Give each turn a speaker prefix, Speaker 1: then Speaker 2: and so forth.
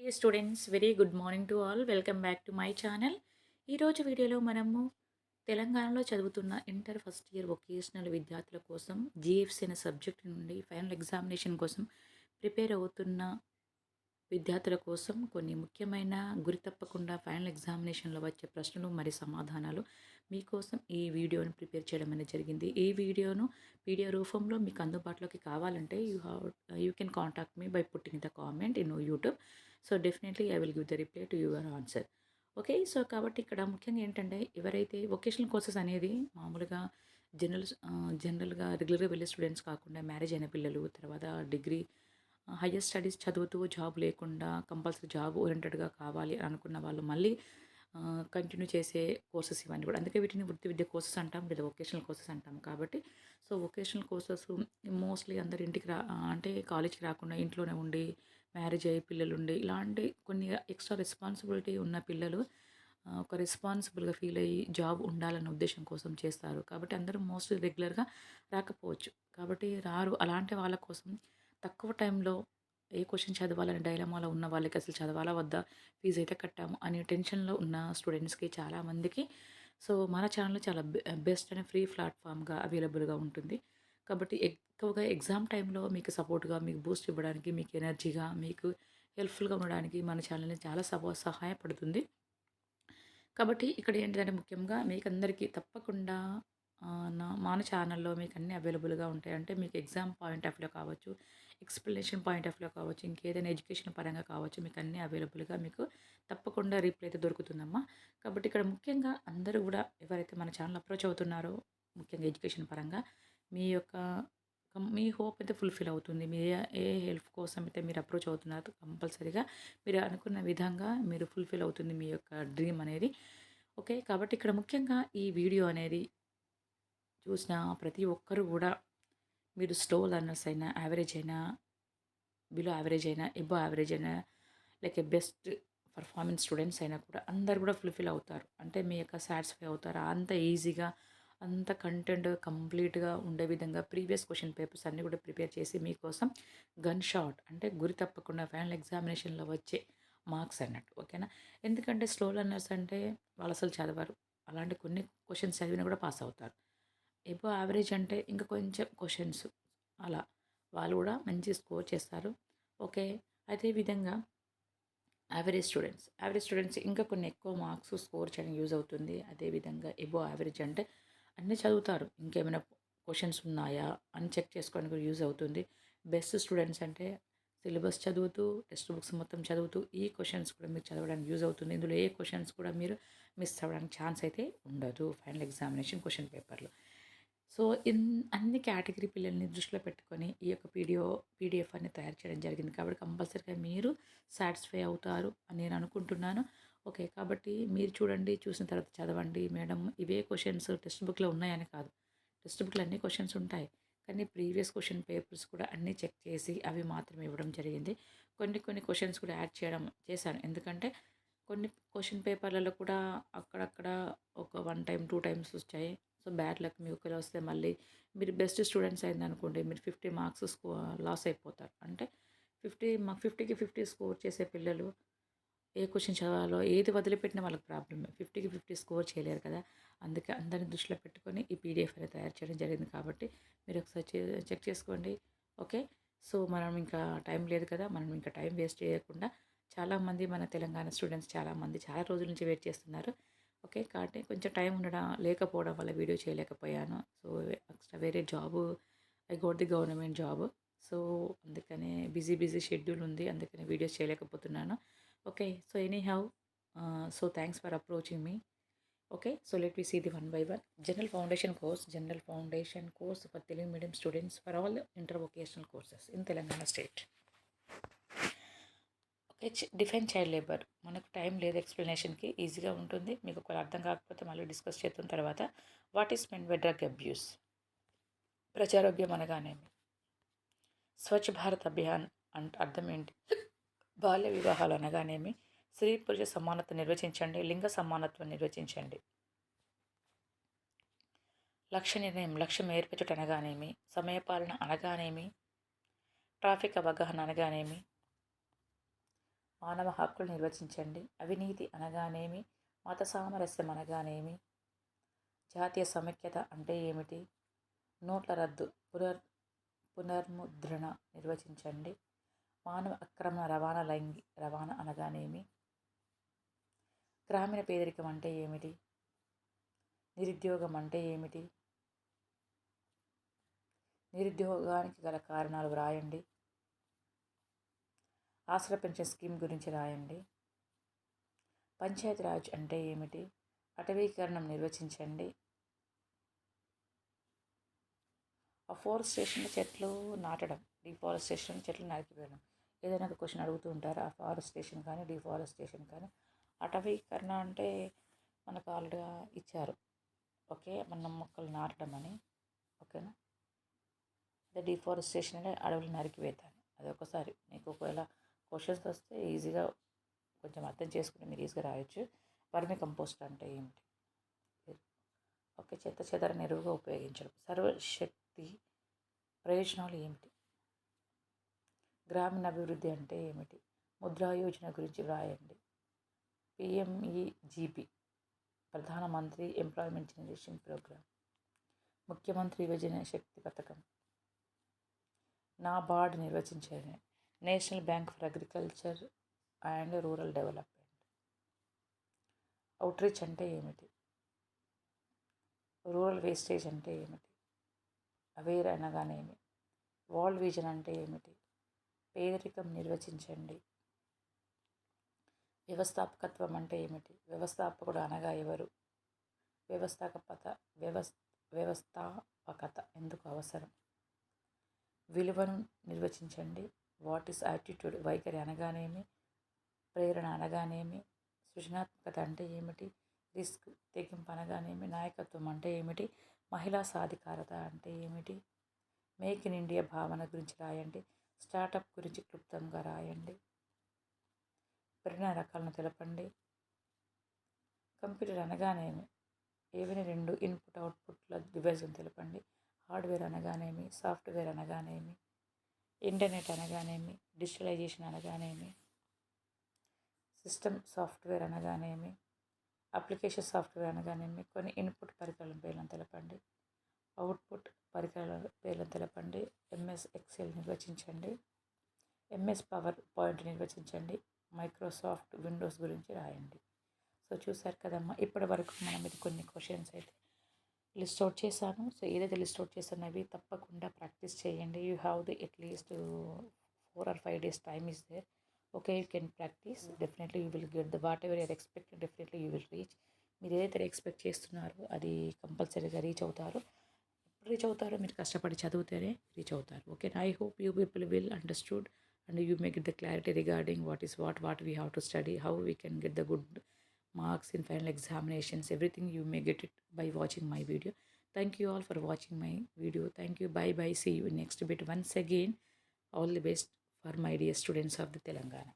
Speaker 1: Hey students very good morning to all welcome back to my channel ఈరోజు వీడియోలో మనము తెలంగాణలో చదువుతున్న ఇంటర్ ఫస్ట్ ఇయర్ వొకేషనల్ విద్యార్థుల కోసం జిఎఫ్సి అనే సబ్జెక్ట్ నుండి ఫైనల్ ఎగ్జామినేషన్ కోసం ప్రిపేర్ అవుతున్న విద్యార్థుల కోసం కొన్ని ముఖ్యమైన గురి తప్పకుండా ఫైనల్ ఎగ్జామినేషన్లో వచ్చే ప్రశ్నలు మరియు సమాధానాలు మీకోసం ఈ వీడియోను ప్రిపేర్ చేయడం అనేది జరిగింది. ఈ వీడియోను వీడియో రూపంలో మీకు అందుబాటులోకి కావాలంటే you have you can contact me by putting the comment in YouTube so definitely I will give the reply to your answer. Okay so కాబట్టి ఇక్కడ ముఖ్యంగా ఏంటంటే ఎవరైతే వొకేషనల్ కోర్సెస్ అనేది మామూలుగా జనరల్ జనరల్గా రెగ్యులర్గా వెళ్ళే స్టూడెంట్స్ కాకుండా మ్యారేజ్ అయిన పిల్లలు తర్వాత డిగ్రీ హయ్యర్ స్టడీస్ చదువుతూ జాబ్ లేకుండా కంపల్సరీ జాబ్ ఓరియంటెడ్గా కావాలి అనుకున్న వాళ్ళు మళ్ళీ కంటిన్యూ చేసే కోర్సెస్ ఇవన్నీ కూడా. అందుకే వీటిని వృత్తి విద్య కోర్సెస్ అంటాం లేదా వొకేషనల్ కోర్సెస్ అంటాం కాబట్టి. సో వొకేషనల్ కోర్సెస్ మోస్ట్లీ అందరు ఇంటికి రా అంటే కాలేజ్కి రాకుండా ఇంట్లోనే ఉండి మ్యారేజ్ అయ్యే పిల్లలు ఉండి ఇలాంటి కొన్ని ఎక్స్ట్రా రెస్పాన్సిబిలిటీ ఉన్న పిల్లలు ఒక రెస్పాన్సిబుల్గా ఫీల్ అయ్యి జాబ్ ఉండాలన్న ఉద్దేశం కోసం చేస్తారు. కాబట్టి అందరూ మోస్ట్లీ రెగ్యులర్గా రాకపోవచ్చు. కాబట్టి రారు. అలాంటి వాళ్ళ కోసం తక్కువ టైంలో ఏ క్వశ్చన్ చదవాలని డైలమాలో ఉన్న వాళ్ళకి అసలు చదవాలా వద్దా ఫీజు అయితే కట్టాము అనే టెన్షన్లో ఉన్న స్టూడెంట్స్కి చాలామందికి సో మన ఛానల్ చాలా బెస్ట్ అనే ఫ్రీ ప్లాట్ఫామ్గా అవైలబుల్గా ఉంటుంది. కాబట్టి ఎక్కువగా ఎగ్జామ్ టైంలో మీకు సపోర్ట్గా మీకు బూస్ట్ ఇవ్వడానికి మీకు ఎనర్జీగా మీకు హెల్ప్ఫుల్గా ఉండడానికి మన ఛానల్ని చాలా సపో సహాయపడుతుంది. కాబట్టి ఇక్కడ ఏంటంటే ముఖ్యంగా మీకు అందరికీ తప్పకుండా నా మన ఛానల్లో మీకు అన్నీ అవైలబుల్గా ఉంటాయంటే మీకు ఎగ్జామ్ పాయింట్ ఆఫ్ వ్యూ కావచ్చు ఎక్స్ప్లెనేషన్ పాయింట్ ఆఫ్ వ్యూ కావచ్చు ఇంకేదైనా ఎడ్యుకేషన్ పరంగా కావచ్చు మీకు అన్నీ అవైలబుల్గా మీకు తప్పకుండా రీప్లై అయితే దొరుకుతుందమ్మా. కాబట్టి ఇక్కడ ముఖ్యంగా అందరూ కూడా ఎవరైతే మన ఛానల్ అప్రోచ్ అవుతున్నారో ముఖ్యంగా ఎడ్యుకేషన్ పరంగా మీ యొక్క కం- మీ హోప్ అయితే ఫుల్ఫిల్ అవుతుంది. మీ ఏ- హెల్ప్ కోసం అయితే మీరు అప్రోచ్ అవుతున్నారో కంపల్సరీగా మీరు అనుకున్న విధంగా మీరు ఫుల్ఫిల్ అవుతుంది మీ యొక్క డ్రీమ్ అనేది. ఓకే? కాబట్టి ఇక్కడ ముఖ్యంగా ఈ వీడియో అనేది చూసిన ప్రతి ఒక్కరు కూడా మీరు స్లో లర్నర్స్ అయినా యావరేజ్ అయినా బిలో యావరేజ్ అయినా ఎబో యావరేజ్ అయినా like a best performance students అయినా కూడా అందరు కూడా ఫుల్ఫిల్ అవుతారు. అంటే మీ యొక్క సాటిస్ఫై అవుతారు? అంత ఈజీగా అంత కంటెంట్ కంప్లీట్గా ఉండే విధంగా ప్రీవియస్ క్వశ్చన్ పేపర్స్ అన్నీ కూడా ప్రిపేర్ చేసి మీకోసం గన్ షాట్ అంటే గురి తప్పకుండా ఫైనల్ ఎగ్జామినేషన్లో వచ్చే మార్క్స్ అన్నట్టు ఓకేనా? ఎందుకంటే స్లో లర్నర్స్ అంటే వాళ్ళు అసలు చదవరు. అలాంటి కొన్ని క్వశ్చన్స్ చదివినా కూడా పాస్ అవుతారు. ఎబో యావరేజ్ అంటే ఇంకా కొంచెం క్వశ్చన్స్ అలా వాళ్ళు కూడా మంచి స్కోర్ చేస్తారు. ఓకే అదే విధంగా యావరేజ్ స్టూడెంట్స్ యావరేజ్ స్టూడెంట్స్ ఇంకా కొన్ని ఎక్కువ మార్క్స్ స్కోర్ చేయడానికి యూజ్ అవుతుంది. అదేవిధంగా ఎబో యావరేజ్ అంటే అన్నీ చదువుతారు. ఇంకేమైనా క్వశ్చన్స్ ఉన్నాయా అని చెక్ చేసుకోవడానికి కూడా యూజ్ అవుతుంది. బెస్ట్ స్టూడెంట్స్ అంటే సిలబస్ చదువుతూ టెక్స్ట్ బుక్స్ మొత్తం చదువుతూ ఈ క్వశ్చన్స్ కూడా మీరు చదవడానికి యూజ్ అవుతుంది. ఇందులో ఏ క్వశ్చన్స్ కూడా మీరు మిస్ అవ్వడానికి ఛాన్స్ అయితే ఉండదు. ఫైనల్ ఎగ్జామినేషన్ క్వశ్చన్ పేపర్లో. సో ఇన్ అన్ని కేటగిరీ పిల్లల్ని దృష్టిలో పెట్టుకొని ఈ యొక్క పీడియో పీడిఎఫ్ అనేది తయారు చేయడం జరిగింది. కాబట్టి కంపల్సరీగా మీరు సాటిస్ఫై అవుతారు అని నేను అనుకుంటున్నాను. ఓకే. కాబట్టి మీరు చూడండి చూసిన తర్వాత చదవండి. మేడం ఇవే క్వశ్చన్స్ టెక్స్ట్ బుక్లో ఉన్నాయని కాదు. టెక్స్ట్ బుక్లో అన్ని క్వశ్చన్స్ ఉంటాయి. కానీ ప్రీవియస్ క్వశ్చన్ పేపర్స్ కూడా అన్నీ చెక్ చేసి అవి మాత్రమే ఇవ్వడం జరిగింది. కొన్ని కొన్ని క్వశ్చన్స్ కూడా యాడ్ చేయడం చేశాను. ఎందుకంటే కొన్ని క్వశ్చన్ పేపర్లలో కూడా అక్కడక్కడ ఒక వన్ టైం టూ టైమ్స్ వచ్చాయి. సో బ్యాడ్ లక్ మీ ఒకవేళ వస్తే మళ్ళీ మీరు బెస్ట్ స్టూడెంట్స్ అయిందనుకోండి మీరు ఫిఫ్టీ మార్క్స్ స్కో లాస్ అయిపోతారు. అంటే ఫిఫ్టీ మా ఫిఫ్టీకి ఫిఫ్టీ స్కోర్ చేసే పిల్లలు ఏ క్వశ్చన్ చదవాలో ఏది వదిలిపెట్టినా వాళ్ళకి ప్రాబ్లమ్. ఫిఫ్టీకి ఫిఫ్టీ స్కోర్ చేయలేరు కదా. అందుకే అందరిని దృష్టిలో పెట్టుకొని ఈ పీడిఎఫ్ అనేది తయారు చేయడం జరిగింది కాబట్టి మీరు ఒకసారి చే- చెక్ చేసుకోండి. ఓకే? సో మనం ఇంకా టైం లేదు కదా. మనం ఇంకా టైం వేస్ట్ చేయకుండా చాలామంది మన తెలంగాణ స్టూడెంట్స్ చాలామంది చాలా రోజుల నుంచి వెయిట్ చేస్తున్నారు. ఓకే? కాబట్టి కొంచెం టైం ఉండడం లేకపోవడం వల్ల వీడియో చేయలేకపోయాను. సో ఎక్స్ట్రా వేరే job I got the government job. So అందుకనే బిజీ బిజీ షెడ్యూల్ ఉంది. అందుకని వీడియోస్ చేయలేకపోతున్నాను. Okay so any have so thanks for approaching me okay so let we see the one by one general foundation course general foundation course for Telugu medium students for all inter vocational courses in Telangana state okay define child labour మనకు time లేదు ఎక్స్ప్లెనేషన్కి ఈజీగా ఉంటుంది. మీకు ఒకవేళ అర్థం కాకపోతే మళ్ళీ డిస్కస్ చేస్తున్న తర్వాత. What is meant by drug abuse ప్రజారోగ్యం అనగానేమి? స్వచ్ఛ భారత్ అభియాన్ అంటే అర్థం ఏంటి? బాల్య వివాహాలు అనగానేమి? స్త్రీ పురుష సమానత్వం నిర్వచించండి లింగ సమానత్వం నిర్వచించండి. లక్ష్య నిర్ణయం లక్ష్యం ఏర్పరచుట అనగానేమి? సమయపాలన అనగానేమి? ట్రాఫిక్ అవగాహన అనగానేమి? మానవ హక్కులు నిర్వచించండి అవినీతి అనగానేమి? మత సామరస్యం అనగానేమి? జాతీయ సమైక్యత అంటే ఏమిటి? నోట్ల రద్దు పునర్ పునర్ముద్రణ నిర్వచించండి. మానవ అక్రమణ రవాణా లైంగి రవాణా అనగానేమి? గ్రామీణ పేదరికం అంటే ఏమిటి? నిరుద్యోగం అంటే ఏమిటి? నిరుద్యోగానికి గల కారణాలు వ్రాయండి. ఆసరా పెన్షన్ స్కీమ్ గురించి రాయండి. పంచాయతీరాజ్ అంటే ఏమిటి? అటవీకరణం నిర్వచించండి. అఫోరెస్టేషన్ చెట్లు నాటడం. డిఫారెస్టేషన్ చెట్లు నరికివేయడం ఏదైనా ఒక క్వశ్చన్ అడుగుతూ ఉంటారు? అఫారెస్టేషన్ కానీ డిఫారెస్టేషన్ కానీ. అటవీకరణ అంటే మనకు ఆల్రెడీగా ఇచ్చారు. ఓకే? మన మొక్కలు నాటడం అని. ఓకేనా? అదే డిఫారెస్టేషన్ అంటే అడవులు నరికివేతాను అది ఒకసారి మీకు ఒకవేళ క్వశ్చన్స్ వస్తే ఈజీగా కొంచెం అర్థం చేసుకుని మీరు ఈజీగా రాయొచ్చు. వర్మి కంపోస్ట్ అంటే ఏమిటి? ఓకే? చెత్త చెదర ఎరువుగా ఉపయోగించడం. సర్వశక్తి ప్రయోజనాలు ఏమిటి? గ్రామీణ అభివృద్ధి అంటే ఏమిటి? ముద్రా యోజన గురించి వ్రాయండి. పిఎంఈజీపీ ప్రధానమంత్రి ఎంప్లాయ్మెంట్ జనరేషన్ ప్రోగ్రామ్ ముఖ్యమంత్రి యువజన శక్తి పథకం. NABARD నిర్వచించేది national bank for agriculture and rural development. Outreach అంటే ఏమిటి? రూరల్ వేస్టేజ్ అంటే ఏమిటి? అవేర్ అనగానేమి? వరల్డ్ విజన్ అంటే ఏమిటి? పేదరికం నిర్వచించండి. వ్యవస్థాపకత్వం అంటే ఏమిటి? వ్యవస్థాపకుడు అనగా ఎవరు? వ్యవస్థాపకత వ్యవస్థ వ్యవస్థాపకత ఎందుకు అవసరం? విలువను నిర్వచించండి. What is attitude? వైఖరి అనగానేమి? ప్రేరణ అనగానేమి? సృజనాత్మకత అంటే ఏమిటి? రిస్క్ తెగింపు అనగానేమి? నాయకత్వం అంటే ఏమిటి? మహిళా సాధికారత అంటే ఏమిటి? మేక్ ఇన్ ఇండియా భావన గురించి రాయండి. స్టార్టప్ గురించి క్లుప్తంగా రాయండి. ప్రేరణ రకాలను తెలపండి. కంప్యూటర్ అనగానేమి? ఏవైనా రెండు ఇన్పుట్ అవుట్పుట్ల డివైజ్ని తెలపండి. హార్డ్వేర్ అనగానేమి? సాఫ్ట్వేర్ అనగానేమి? ఇంటర్నెట్ అనగానేమి? డిజిటలైజేషన్ అనగానేమి? సిస్టమ్ సాఫ్ట్వేర్ అనగానేమి? అప్లికేషన్ సాఫ్ట్వేర్ అనగానేమి? కొన్ని ఇన్పుట్ పరికరాల పేర్లను తెలపండి. అవుట్పుట్ పరికరాల పేర్లను తెలపండి ఎంఎస్ ఎక్సెల్ నిర్వచించండి. ఎంఎస్ పవర్ పాయింట్ నిర్వచించండి. మైక్రోసాఫ్ట్ విండోస్ గురించి రాయండి. సో చూసారు కదమ్మా ఇప్పటి వరకు మనం ఇది కొన్ని క్వశ్చన్స్ అయితే లిస్ట్ అవుట్ చేశాను. సో ఏదైతే లిస్ట్ అవుట్ చేస్తున్నవి తప్పకుండా ప్రాక్టీస్ చేయండి. You have the at least four or five days time is there. Okay you can practise. Definitely you will get the whatever your expect definitely you will reach. మీరు ఏదైతే expect చేస్తున్నారో అది కంపల్సరీగా reach అవుతారు. Reach అవుతారో మీరు కష్టపడి చదివితేనే రీచ్ అవుతారు okay I hope you people will understood and you make the clarity regarding what is what what we have to study how we can get the good marks in final examinations everything you may get it by watching my video thank you all for watching my video thank you bye bye see you next bit once again all the best for my dear students of the telangana